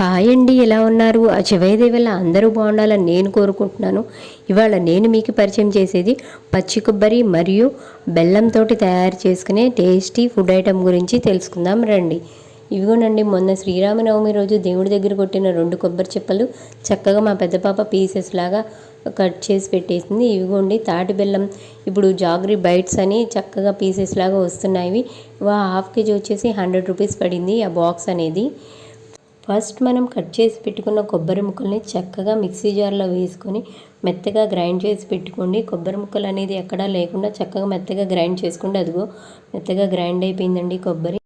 Hi అండి ఎలా ఉన్నారు? ఆ చివైదేవల అందరూ బాగుండాలని నేను కోరుకుంటున్నాను. ఇవాళ నేను మీకు పరిచయం చేసేది పచ్చి కొబ్బరి మరియు బెల్లంతో తయారు చేసుకునే టేస్టీ ఫుడ్ ఐటెం గురించి తెలుసుకుందాం రండి. ఇవిగోనండి మొన్న శ్రీరామనవమి రోజు దేవుడి దగ్గర కొట్టిన రెండు కొబ్బరి చెప్పలు. చక్కగా మా పెద్ద పాప పీసెస్ లాగా కట్ చేసి పెట్టేసింది. ఇవిగోండి తాటి బెల్లం. ఇప్పుడు జాగ్రీ బైట్స్ అని చక్కగా పీసెస్ లాగా వస్తున్నాయి. వా హాఫ్ కేజీ వచ్చేసి హండ్రెడ్ రూపీస్ పడింది ఆ బాక్స్ అనేది. ఫస్ట్ మనం కట్ చేసి పెట్టుకున్న కొబ్బరి ముక్కల్ని చక్కగా మిక్సీ జార్లో వేసుకొని మెత్తగా గ్రైండ్ చేసి పెట్టుకోండి. కొబ్బరి ముక్కలు అనేది ఎక్కడా లేకుండా చక్కగా మెత్తగా గ్రైండ్ చేసుకోండి అదిగో మెత్తగా గ్రైండ్ అయిపోయిందండి కొబ్బరి.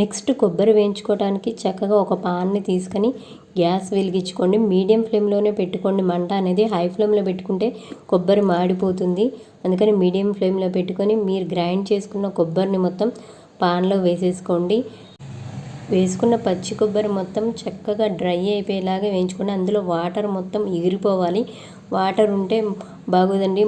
నెక్స్ట్ కొబ్బరి వేయించుకోవడానికి చక్కగా ఒక పాన్ని తీసుకొని గ్యాస్ వెలిగించుకోండి. మీడియం ఫ్లేమ్లోనే పెట్టుకోండి. మంట అనేది హై ఫ్లేమ్లో పెట్టుకుంటే కొబ్బరి మాడిపోతుంది. అందుకని మీడియం ఫ్లేమ్లో పెట్టుకొని మీరు గ్రైండ్ చేసుకున్న కొబ్బరిని మొత్తం పాన్లో వేసేసుకోండి. వేసుకున్న పచ్చి కొబ్బరి మొత్తం చక్కగా డ్రై అయిపోయేలాగా వేయించుకుని అందులో వాటర్ మొత్తం ఎగిరిపోవాలి. వాటర్ ఉంటే బాగోదండి.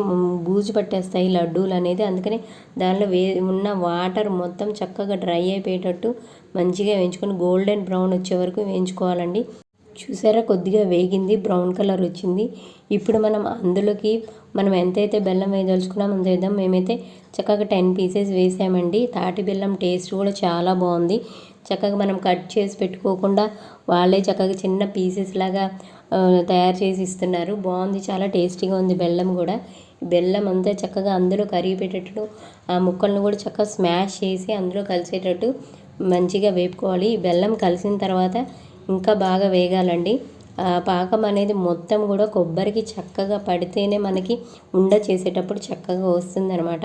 బూజు పట్టేస్తాయి లడ్డూలు అనేది. అందుకని దానిలో వే ఉన్న వాటర్ మొత్తం చక్కగా డ్రై అయిపోయేటట్టు మంచిగా వేయించుకొని గోల్డెన్ బ్రౌన్ వచ్చే వరకు వేయించుకోవాలండి. చూసారా? కొద్దిగా వేగింది బ్రౌన్ కలర్ వచ్చింది. ఇప్పుడు మనం అందులోకి మనం ఎంతైతే బెల్లం వేయదలుచుకున్నామో అంత వేద్దాం. మేమైతే చక్కగా టెన్ పీసెస్ వేసామండి. తాటి బెల్లం టేస్ట్ కూడా చాలా బాగుంది. చక్కగా మనం కట్ చేసి పెట్టుకోకుండా వాళ్ళే చక్కగా చిన్న పీసెస్ లాగా తయారు చేసి ఇస్తున్నారు. బాగుంది చాలా టేస్టీగా ఉంది బెల్లం కూడా. బెల్లం అంతా చక్కగా అందులో కరిగి పెట్టేటట్టు ఆ ముక్కలను కూడా చక్కగా స్మాష్ చేసి అందులో కలిసేటట్టు మంచిగా వేపుకోవాలి. ఈ బెల్లం కలిసిన తర్వాత ఇంకా బాగా వేగాలండి. పాకం అనేది మొత్తం కూడా కొబ్బరికి చక్కగా పడితేనే మనకి ఉండ చేసేటప్పుడు చక్కగా వస్తుంది అనమాట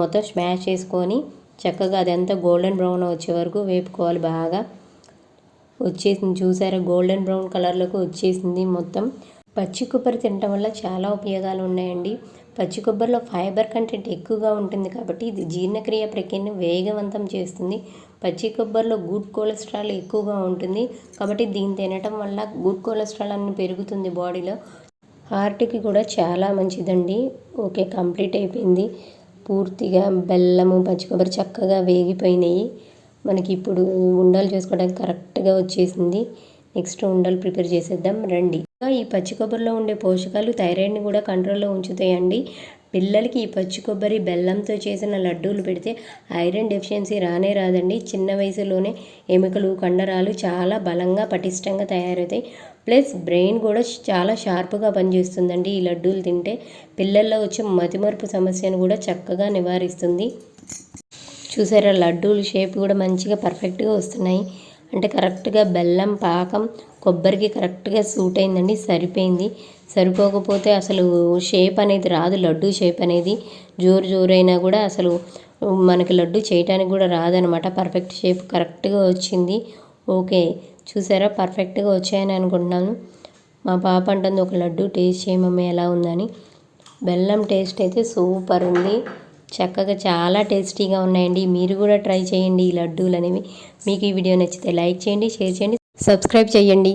మొత్తం స్మాష్ చేసుకొని చక్కగా అదంతా గోల్డెన్ బ్రౌన్ వచ్చే వరకు వేపుకోవాలి బాగా. వచ్చేసింది చూసారా? గోల్డెన్ బ్రౌన్ కలర్లోకి వచ్చేసింది మొత్తం. పచ్చి కొబ్బరి తినటం వల్ల చాలా ఉపయోగాలు ఉన్నాయండి. పచ్చి కొబ్బరిలో ఫైబర్ కంటెంట్ ఎక్కువగా ఉంటుంది కాబట్టి ఇది జీర్ణక్రియ ప్రక్రియను వేగవంతం చేస్తుంది. పచ్చి కొబ్బరిలో గుడ్ కొలెస్ట్రాల్ ఎక్కువగా ఉంటుంది కాబట్టి దీన్ని తినటం వల్ల గుడ్ కొలెస్ట్రాల్ అన్ని పెరుగుతుంది బాడీలో. హార్ట్కి కూడా చాలా మంచిదండి. ఓకే కంప్లీట్ అయిపోయింది. పూర్తిగా బెల్లము పచ్చి కొబ్బరి చక్కగా వేగిపోయినాయి. మనకి ఇప్పుడు ఉండలు చేసుకోవడానికి కరెక్ట్గా వచ్చేసింది. నెక్స్ట్ ఉండలు ప్రిపేర్ చేసేద్దాం రండి. ఈ పచ్చి కొబ్బరిలో ఉండే పోషకాలు థైరాయిడ్ని కూడా కంట్రోల్లో ఉంచుతాయండి. పిల్లలకి ఈ పచ్చి కొబ్బరి బెల్లంతో చేసిన లడ్డూలు పెడితే ఐరన్ డెఫిషియన్సీ రానే రాదండి. చిన్న వయసులోనే ఎముకలు కండరాలు చాలా బలంగా పటిష్టంగా తయారవుతాయి. ప్లస్ బ్రెయిన్ కూడా చాలా షార్ప్గా పనిచేస్తుందండి ఈ లడ్డూలు తింటే. పిల్లల్లో వచ్చే మతిమరుపు సమస్యను కూడా చక్కగా నివారిస్తుంది. చూసారా లడ్డూలు షేప్ కూడా మంచిగా పర్ఫెక్ట్గా వస్తున్నాయి. అంటే కరెక్ట్గా బెల్లం పాకం కొబ్బరికి కరెక్ట్గా సూట్ అయిందండి సరిపోయింది. సరిపోకపోతే అసలు షేప్ అనేది రాదు లడ్డు షేప్ అనేది. జోరు జోరైనా కూడా అసలు మనకి లడ్డు చేయటానికి కూడా రాదనమాట పర్ఫెక్ట్ షేప్ కరెక్ట్గా వచ్చింది. ఓకే చూసారా? పర్ఫెక్ట్గా వచ్చాయని అనుకుంటున్నాను. మా పాప అంటుంది ఒక లడ్డు టేస్ట్ చేయమమ్మ ఎలా ఉందని. బెల్లం టేస్ట్ అయితే సూపర్ ఉంది. చక్కగా చాలా టేస్టీగా ఉన్నాయండి. మీరు కూడా ట్రై చేయండి ఈ లడ్డూలు అనేవి మీకు ఈ వీడియో నచ్చితే లైక్ చేయండి షేర్ చేయండి సబ్స్క్రైబ్ చేయండి.